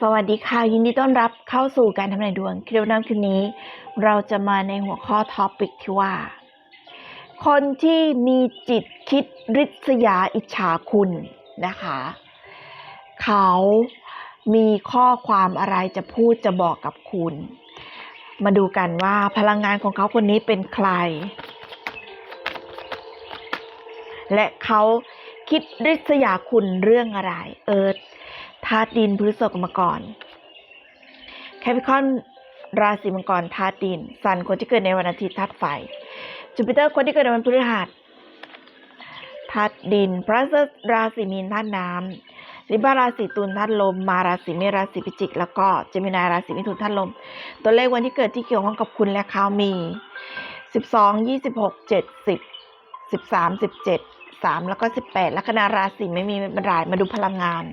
สวัสดีค่ะ ยินดีต้อนรับเข้าสู่การทำนายดวงคลิปน้ำคืนนี้ เราจะมาในหัวข้อท็อปิกที่ว่า คนที่มีจิตคิดริษยาอิจฉาคุณนะคะ เขามีข้อความอะไรจะพูดจะบอกกับคุณ มาดูกันว่าพลังงานของเขาคนนี้เป็นใคร และเขาคิดริษยาคุณเรื่องอะไรเอิร์ธ ธาตุดินพฤษภกรรมกรแคปิคอนราศีมังกรธาตุดินซันคนที่เกิดในวันอาทิตย์ธาตุไฟ จูปิเตอร์คนที่เกิดในวันพฤหัสธาตุดิน พระฤหัสราศีมีนธาตุน้ำลิบาราศีตุลธาตุลม มาราศีเมษราศีพิจิก แล้วก็เจมินายราศีมิถุนธาตุลม ตัวเลขวันที่เกิดที่เกี่ยวข้องกับคุณและเขามี 12 26 70 13 17 3 แล้วก็ 18 ลัคนาราศีไม่มีบรรดายมาดูพลังงาน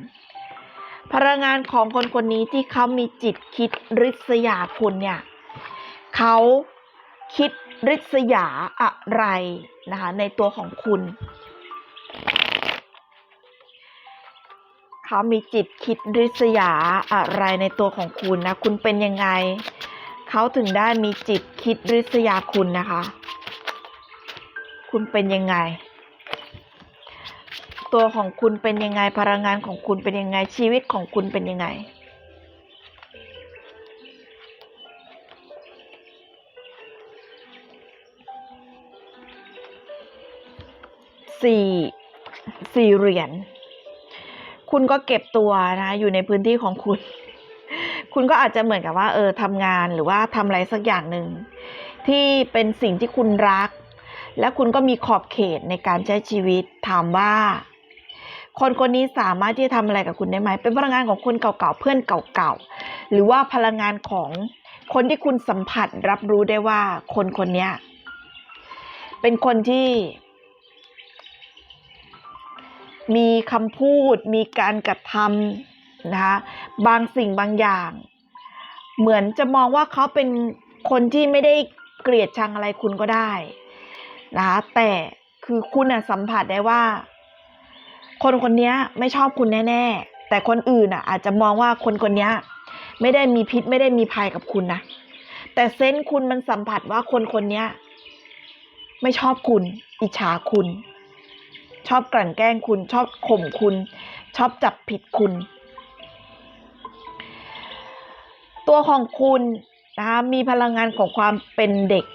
พลังงานของคนคนนี้ที่เขามีจิตคิดริษยาคุณเนี่ยเขาคิดริษยาอะไรนะคะในตัวของคุณ เขามีจิตคิดริษยาอะไรในตัวของคุณนะ คุณเป็นยังไง เขาถึงได้มีจิตคิดริษยาคุณนะคะ คุณเป็นยังไง ตัวของคุณเป็นยังไงพลังงานของคุณเป็นยังไงชีวิตของคุณเป็นยังไง สี่สี่เหรียญคุณก็เก็บตัวนะอยู่ในพื้นที่ของคุณ คุณก็อาจจะเหมือนกับว่า เออทำงานหรือว่าทำอะไรสักอย่างหนึ่งที่เป็นสิ่งที่คุณรักและคุณก็มีขอบเขตในการใช้ชีวิตถามว่า คนคนนี้สามารถที่จะทำอะไรกับคุณได้ไหม เป็นพลังงานของคนเก่าๆ เพื่อนเก่าๆ หรือว่าพลังงานของคนที่คุณสัมผัสรับรู้ได้ว่าคนคนนี้เป็นคนที่ มีคำพูด มีการกระทำนะคะบางสิ่งบางอย่าง เหมือนจะมองว่าเขาเป็นคนที่ไม่ได้เกลียดชังอะไรคุณก็ได้นะคะแต่คือคุณอะสัมผัสได้ว่า คนคนนี้ไม่ชอบคุณแน่ๆ แต่คนอื่นอะ อาจจะมองว่าคนคนนี้ไม่ได้มีพิษไม่ได้มีภัยกับคุณนะ แต่เซนส์คุณมันสัมผัสว่าคนคนนี้ไม่ชอบคุณ อิจฉาคุณ ชอบกลั่นแกล้งคุณ ชอบข่มคุณ ชอบจับผิดคุณ ตัวของคุณนะคะมีพลังงานของความเป็นเด็ก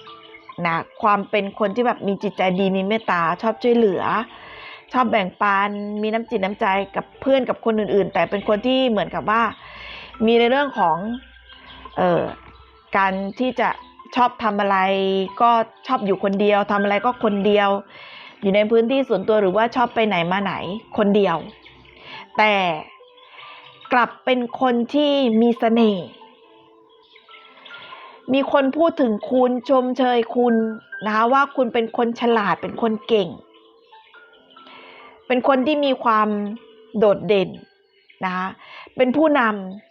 นะความเป็นคนที่แบบมีจิตใจดีมีเมตตาชอบช่วยเหลือ ชอบแบ่งปัน มีน้ำจิตน้ำใจกับเพื่อนกับคนอื่น ๆ แต่เป็นคนที่เหมือนกับว่า มีในเรื่องของเอ่อการที่จะชอบทำอะไร ก็ชอบอยู่คนเดียวทำอะไรก็คนเดียว อยู่ในพื้นที่ส่วนตัวหรือว่าชอบไปไหนมาไหนคนเดียว แต่กลับเป็นคนที่มีเสน่ห์มีคนพูดถึงคุณชมเชยคุณนะคะว่าคุณเป็นคนฉลาดเป็นคนเก่ง เป็นคนที่มีความโดดเด่นนะคะเป็นผู้น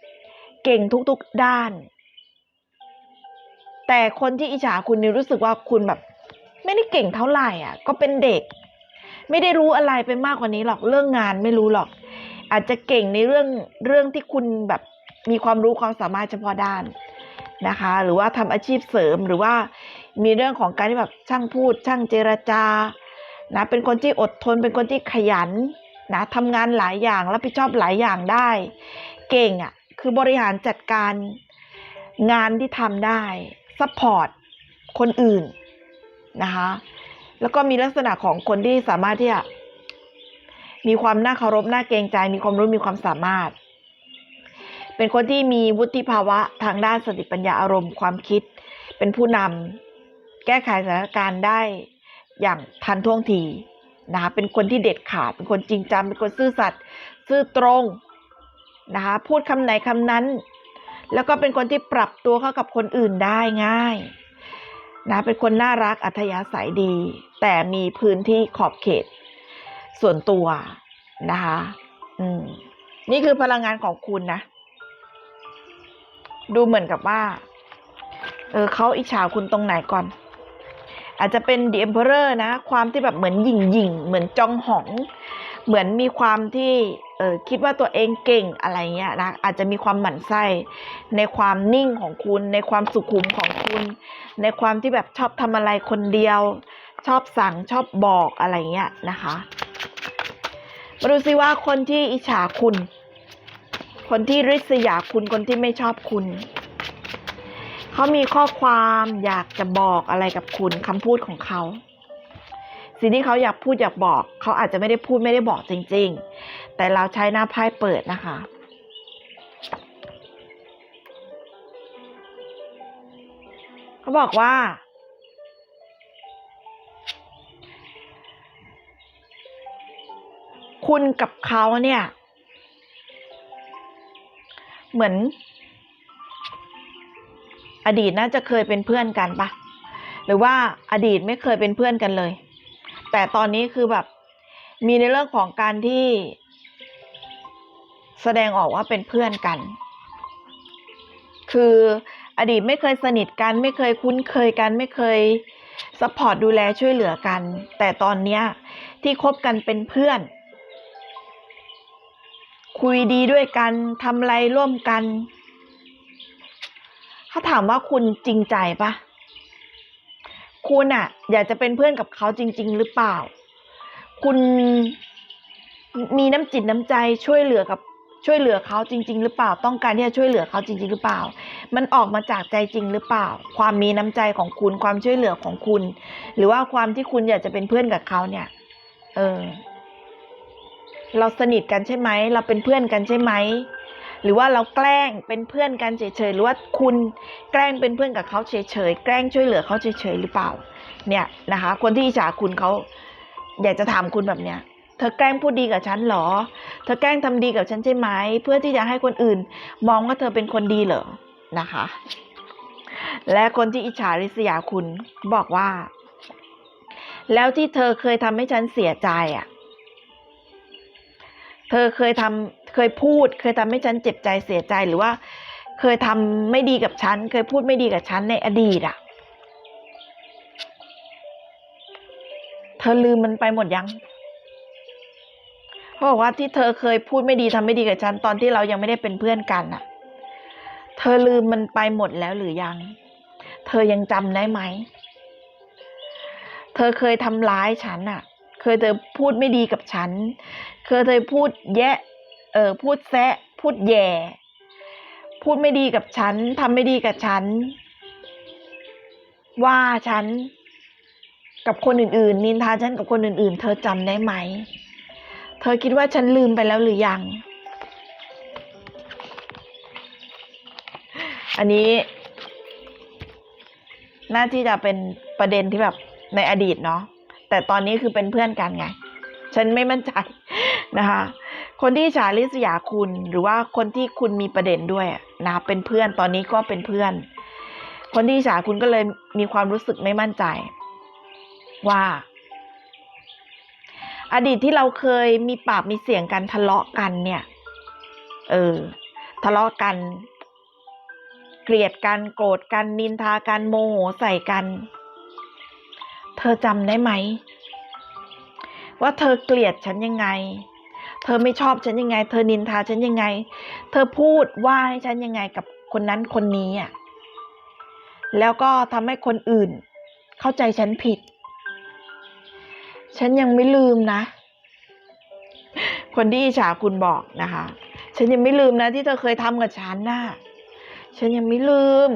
ำเก่งทุกๆด้าน แต่คนที่อิจฉาคุณนี่รู้สึกว่าคุณแบบ ไม่ได้เก่งเท่าไหร่อะ ก็เป็นเด็ก ไม่ได้รู้อะไรไปมากกว่านี้หรอกเรื่องงานไม่รู้หรอก อาจจะเก่งในเรื่องเรื่องที่คุณแบบมีความรู้ความสามารถเฉพาะด้านนะคะ หรือว่าทำอาชีพเสริมหรือว่ามีเรื่องของการที่แบบช่างพูด ช่างเจรจา นะเป็นคนที่อดทนเป็นคนที่ขยันนะทำงานหลายอย่างรับผิดชอบหลายอย่างได้ เก่งอะ่ะคือบริหารจัดการงานที่ทำได้ซัพพอร์ตคนอื่นนะคะแล้วก็มีลักษณะของคนที่สามารถที่จะมีความน่าเคารพน่าเกรงใจ มีความรู้มีความสามารถ เป็นคนที่มีวุฒิภาวะทางด้านสติปัญญาอารมณ์ความคิด เป็นผู้นำแก้ไขสถานการณ์ได้ อย่างทันท่วงทีนะคะเป็นคนที่เด็ดขาด เป็นคนจริงจังเป็นคนซื่อสัตย์ซื่อตรงนะคะพูดคำไหนคำนั้น แล้วก็เป็นคนที่ปรับตัวเข้ากับคนอื่นได้ง่ายนะเป็นคนน่ารักอัธยาศัยดี แต่มีพื้นที่ขอบเขต ส่วนตัวนะคะอืมนี่คือพลังงานของคุณนะ ดูเหมือนกับว่า เออเขาอิจฉาคุณตรงไหนก่อน อาจจะเป็น The Emperor นะ ความที่แบบเหมือนหยิ่งหยิ่งเหมือนจองหอง เหมือนมีความที่เออคิดว่าตัวเองเก่งอะไรเงี้ยนะอาจจะมีความหมั่นไส้ในความนิ่งของคุณ ในความสุขุมของคุณ ในความที่แบบชอบทำอะไรคนเดียว ชอบสั่งชอบบอกอะไรเงี้ยนะคะมาดูซิว่าคนที่อิจฉาคุณ คนที่ริษยาคุณคนที่ไม่ชอบคุณ เขามีข้อความอยากจะบอกอะไรกับคุณคำพูดของเขาสิ่งที่เขาอยากพูดอยากบอก เขาอาจจะไม่ได้พูดไม่ได้บอกจริง ๆ แต่เราใช้หน้าไพ่เปิดนะคะ เขาบอกว่า คุณกับเขาเนี่ย เหมือน อดีตน่าจะเคยเป็นเพื่อนกันปะหรือว่าอดีตไม่เคยเป็นเพื่อนกันเลย แต่ตอนนี้คือแบบมีในเรื่องของการที่ แสดงออกว่าเป็นเพื่อนกัน คืออดีตไม่เคยสนิทกัน ไม่เคยคุ้นเคยกัน ไม่เคยซัพพอร์ตดูแลช่วยเหลือกัน แต่ตอนเนี้ยที่คบกันเป็นเพื่อน คุยดีด้วยกันทำไรร่วมกัน เขาถามว่าคุณจริงใจปะคุณอะอยากจะเป็นเพื่อนกับเขาจริง ๆ หรือเปล่า คุณมีน้ำจิตน้ำใจช่วยเหลือกับช่วยเหลือเขาจริง ๆ หรือเปล่า ต้องการที่จะช่วยเหลือเขาจริง ๆ หรือเปล่า มันออกมาจากใจจริงหรือเปล่า ความมีน้ำใจของคุณความช่วยเหลือของคุณ หรือว่าความที่คุณอยากจะเป็นเพื่อนกับเขาเนี่ย เออ เราสนิทกันใช่ไหม เราเป็นเพื่อนกันใช่ไหม หรือว่าเราแกล้งเป็นเพื่อนกันเฉยๆหรือว่าคุณแกล้งเป็นเพื่อนกับเขาเฉยๆแกล้งช่วยเหลือเขาเฉยๆหรือเปล่า เนี่ยนะคะ คนที่อิจฉาคุณเขาอยากจะถามคุณแบบเนี้ยเธอแกล้งพูดดีกับฉันเหรอ เธอแกล้งทำดีกับฉันใช่ไหม เพื่อที่จะให้คนอื่น มองว่าเธอเป็นคนดีเหรอ นะคะ และคนที่อิจฉาริษยาคุณบอกว่า แล้วที่เธอเคยทำให้ฉันเสียใจอะ เธอเคยทำเคยพูด เคยทำให้ฉันเจ็บใจเสียใจหรือว่า เคยทำไม่ดีกับฉัน เคยพูดไม่ดีกับฉันในอดีตอะเธอลืมมันไปหมดยังเขาบอกว่าที่เธอเคยพูดไม่ดีทำไม่ดีกับฉันตอนที่เรายังไม่ได้เป็นเพื่อนกันอะเธอลืมมันไปหมดแล้วหรือยัง เธอยังจำได้ไหม เธอเคยทำร้ายฉันอะ เคยเธอพูดไม่ดีกับฉัน เคยเธอพูดแยะ เออพูดแซะ พูดแย่ พูดไม่ดีกับฉันทำไม่ดีกับฉัน ว่าฉัน กับคนอื่นๆ นินทาฉันกับคนอื่นๆ เธอจำได้ไหม เธอคิดว่าฉันลืมไปแล้วหรือยัง อันนี้ น่าที่จะเป็นประเด็นที่แบบในอดีตเนาะ แต่ตอนนี้คือเป็นเพื่อนกันไง ฉันไม่มั่นใจนะคะ คนที่ฉาลิษยาคุณหรือว่าคนที่คุณมีประเด็นด้วยนะเป็นเพื่อนตอนนี้ก็เป็นเพื่อน คนที่ฉาคุณก็เลยมีความรู้สึกไม่มั่นใจ ว่า อดีตที่เราเคยมีปากมีเสียงกันทะเลาะกันเนี่ย เออ ทะเลาะกันเกลียดกันโกรธกันนินทากันโมโหใส่กัน เธอจำได้ไหม ว่าเธอเกลียดฉันยังไง เธอไม่ชอบฉันยังไง เธอนินทาฉันยังไง เธอพูดว่าให้ฉันยังไงกับคนนั้นคนนี้อะแล้วก็ทำให้คนอื่น เข้าใจฉันผิด ฉันยังไม่ลืมนะ คนที่อิจฉาคุณบอกนะคะ ฉันยังไม่ลืมนะที่เธอเคยทำกับฉันน่ะฉันยังไม่ลืม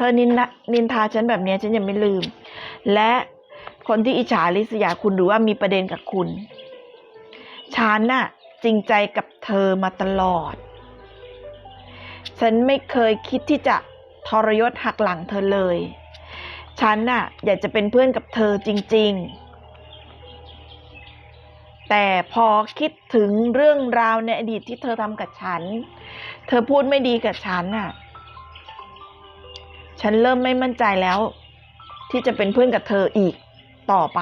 เธอนินนินทาฉันแบบนี้ฉันยังไม่ลืม และคนที่อิจฉาริษยาคุณหรือว่ามีประเด็นกับคุณฉันน่ะจริงใจกับเธอมาตลอด ฉันไม่เคยคิดที่จะทรยศหักหลังเธอเลย ฉันน่ะอยากจะเป็นเพื่อนกับเธอจริง ๆ แต่พอคิดถึงเรื่องราวในอดีตที่เธอทำกับฉัน เธอพูดไม่ดีกับฉันน่ะ ฉันเริ่มไม่มั่นใจแล้ว ที่จะเป็นเพื่อนกับเธออีกต่อไป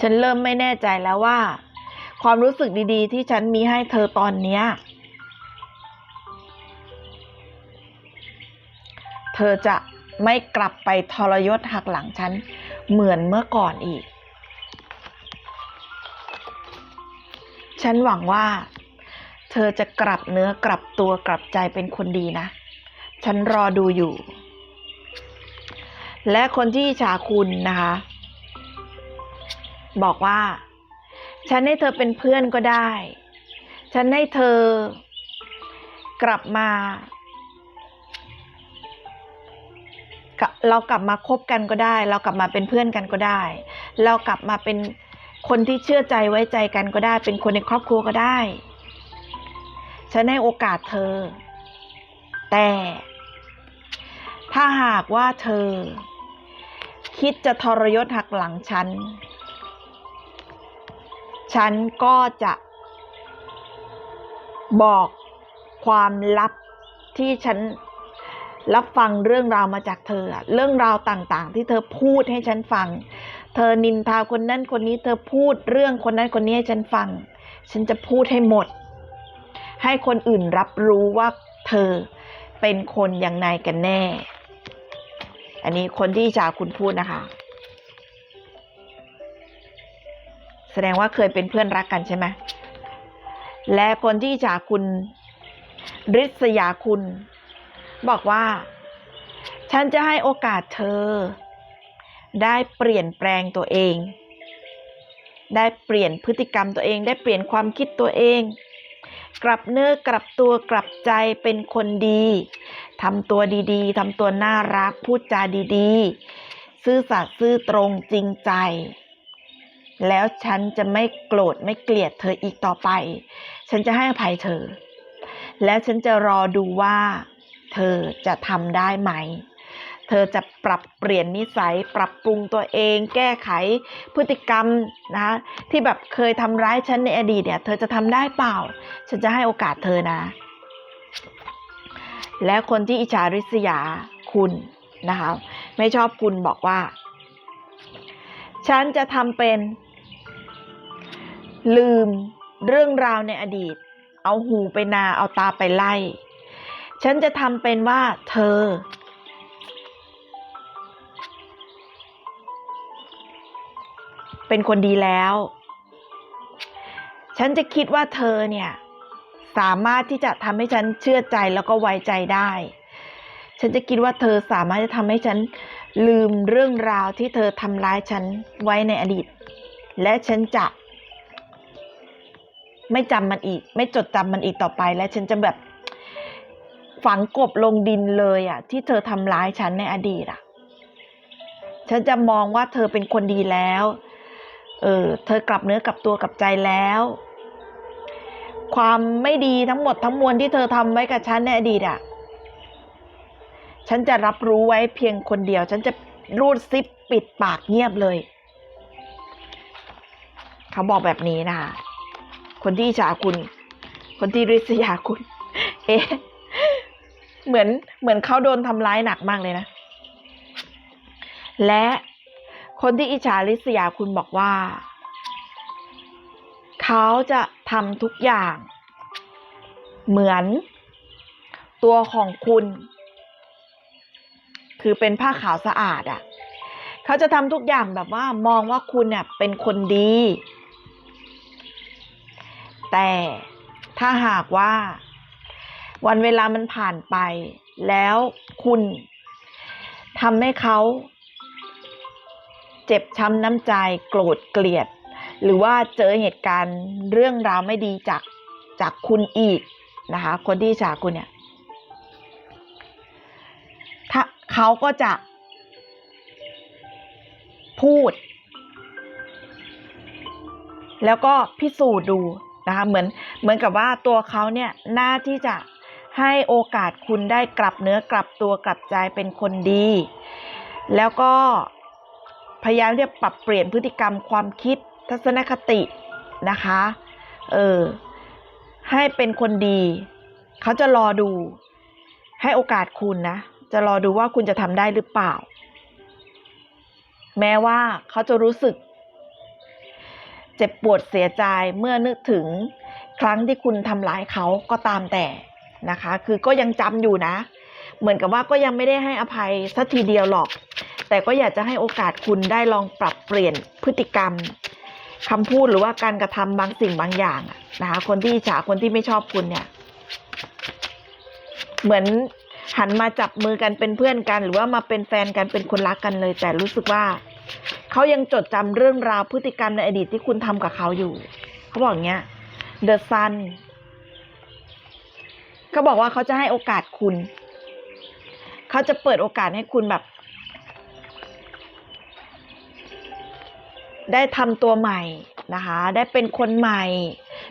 ฉันเริ่มไม่แน่ใจแล้วว่า ความรู้สึกดีๆ ที่ฉันมีให้เธอตอนเนี้ย เธอจะไม่กลับไปทรยศหักหลังฉันเหมือนเมื่อก่อนอีก ฉันหวังว่า เธอจะกลับเนื้อกลับตัวกลับใจเป็นคนดีนะ ฉันรอดูอยู่ และคนที่อิจฉาคุณนะคะ บอกว่า ฉันให้เธอเป็นเพื่อนก็ได้ ฉันให้เธอกลับมา เรากลับมาคบกันก็ได้ เรากลับมาเป็นเพื่อนกันก็ได้ เรากลับมาเป็นคนที่เชื่อใจไว้ใจกันก็ได้ เป็นคนในครอบครัวก็ได้ ฉันให้โอกาสเธอ แต่ ถ้าหากว่าเธอ คิดจะทรยศหักหลังฉัน ฉันก็จะ บอกความลับที่ฉันรับฟังเรื่องราวมาจากเธอ เรื่องราวต่างๆ ที่เธอพูดให้ฉันฟัง เธอนินทาคนนั้นคนนี้ เธอพูดเรื่องคนนั้นคนนี้ให้ฉันฟัง ฉันจะพูดให้หมด ให้คนอื่นรับรู้ว่าเธอเป็นคนอย่างไรกันแน่ อันนี้คนที่จะคุณพูดนะคะ แสดงว่าเคยเป็นเพื่อนรักกันใช่ไหมและคนที่จะคุณริษยาคุณ บอกว่า ฉันจะให้โอกาสเธอ ได้เปลี่ยนแปลงตัวเอง ได้เปลี่ยนพฤติกรรมตัวเอง ได้เปลี่ยนความคิดตัวเอง กลับเนื้อกลับตัวกลับใจเป็นคนดี ทำตัวดีๆทำตัวน่ารัก พูดจาดีๆ ซื่อสัตย์ซื่อตรงจริงใจ แล้วฉันจะไม่โกรธไม่เกลียดเธออีกต่อไป ฉันจะให้อภัยเธอ แล้วฉันจะรอดูว่า เธอจะทำได้ไหม เธอจะปรับเปลี่ยนนิสัย ปรับปรุงตัวเอง แก้ไขพฤติกรรมนะคะที่แบบเคยทำร้ายฉันในอดีตเนี่ย เธอจะทำได้เปล่า ฉันจะให้โอกาสเธอนะ และคนที่อิจฉาริษยาคุณนะคะไม่ชอบคุณบอกว่า ฉันจะทำเป็น ลืมเรื่องราวในอดีต เอาหูไปนาเอาตาไปไล่ ฉันจะทำเป็นว่าเธอ เป็นคนดีแล้ว ฉันจะคิดว่าเธอเนี่ย สามารถที่จะทำให้ฉันเชื่อใจแล้วก็ไว้ใจได้ ฉันจะคิดว่าเธอสามารถจะทำให้ฉันลืมเรื่องราวที่เธอทำร้ายฉันไว้ในอดีต และฉันจะไม่จำมันอีก ไม่จดจำมันอีกต่อไป และฉันจะแบบฝังกบลงดินเลยอะ ที่เธอทำร้ายฉันในอดีตอะ ฉันจะมองว่าเธอเป็นคนดีแล้ว เออ เธอกลับเนื้อกลับตัวกลับใจแล้ว ความไม่ดีทั้งหมดทั้งมวลที่เธอทำไว้กับฉันในอดีตอะฉันจะรับรู้ไว้เพียงคนเดียว ฉันจะรูดซิปปิดปากเงียบเลย เขาบอกแบบนี้นะคะคนที่อิจฉาคุณ คนที่ริษยาคุณ เอ๊ะเหมือนเหมือนเขาโดนทำร้ายหนักมากเลยนะ และคนที่อิจฉาริษยาคุณบอกว่า เขาจะำทุกอย่าง เหมือนตัวของคุณ คือเป็นผ้าขาวสะอาดอะ่ะ เขาจะทำทุกอย่างแบบว่ามองว่าคุณเนี่ยเป็นคนดี แต่ถ้าหากว่าวันเวลามันผ่านไป แล้วคุณทำให้เขา เจ็บช้ำน้ำใจโกรธเกลียด หรือว่าเจอเหตุการณ์เรื่องราวไม่ดีจากจากคุณอีกนะคะ คนที่จากคุณเนี่ยถ้าเขาก็จะ พูด แล้วก็พิสูจน์ดูนะคะเหมือนเหมือนกับว่าตัวเขาเนี่ยน่าที่จะให้โอกาสคุณได้กลับเนื้อกลับตัวกลับใจเป็นคนดี แล้วก็พยายามที่จะปรับเปลี่ยนพฤติกรรมความคิด ทัศนคตินะคะ เออ ให้เป็นคนดี เขาจะรอดู ให้โอกาสคุณนะ จะรอดูว่าคุณจะทำได้หรือเปล่า แม้ว่าเขาจะรู้สึก เจ็บปวดเสียใจเมื่อนึกถึงครั้งที่คุณทำร้ายเขาก็ตามแต่นะคะ คือก็ยังจำอยู่นะ เหมือนกับว่าก็ยังไม่ได้ให้อภัยสักทีเดียวหรอก แต่ก็อยากจะให้โอกาสคุณได้ลองปรับเปลี่ยนพฤติกรรม คำพูดหรือว่าการกระทำบางสิ่งบางอย่างนะคะ คนที่อิจฉาคนที่ไม่ชอบคุณเนี่ย เหมือนหันมาจับมือกันเป็นเพื่อนกัน หรือว่ามาเป็นแฟนกันเป็นคนรักกันเลย แต่รู้สึกว่าเขายังจดจำเรื่องราวพฤติกรรมในอดีตที่คุณทำกับเขาอยู่ เขาบอกอย่างเงี้ย The Sun เขาบอกว่าเขาจะให้โอกาสคุณ เขาจะเปิดโอกาสให้คุณแบบ ได้ทำตัวใหม่นะคะ ได้เป็นคนใหม่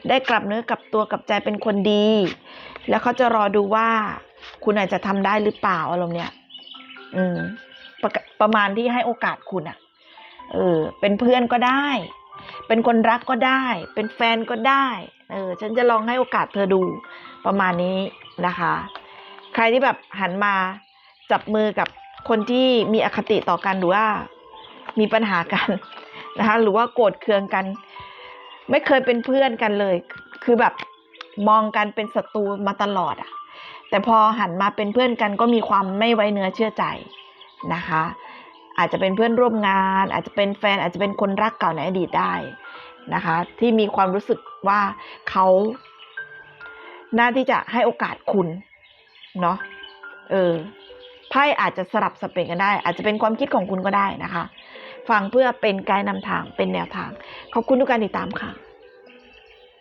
ได้กลับเนื้อกลับตัวกลับใจเป็นคนดี แล้วเขาจะรอดูว่า คุณอาจจะทำได้หรือเปล่าอารมณ์เนี้ยอืมประประมาณที่ให้โอกาสคุณอะเออ เป็นเพื่อนก็ได้ เป็นคนรักก็ได้ เป็นแฟนก็ได้ เออ ฉันจะลองให้โอกาสเธอดูประมาณนี้นะคะ ใครที่แบบหันมาจับมือกับคนที่มีอคติต่อกันหรือว่ามีปัญหากัน นะคะหรือว่าโกรธเคืองกัน ไม่เคยเป็นเพื่อนกันเลย คือแบบมองกันเป็นศัตรูมาตลอดอะแต่พอหันมาเป็นเพื่อนกันก็มีความไม่ไว้เนื้อเชื่อใจนะคะ อาจจะเป็นเพื่อนร่วมงาน อาจจะเป็นแฟนอาจจะเป็นคนรักเก่าในอดีตได้นะคะ ที่มีความรู้สึกว่าเขาน่าที่จะให้โอกาสคุณเนาะเออไพ่อาจจะสลับสเปนกันได้ อาจจะเป็นความคิดของคุณก็ได้นะคะ ฟังเพื่อเป็นไกด์นำทางเป็นแนวทาง ขอบคุณทุกการติดตามค่ะ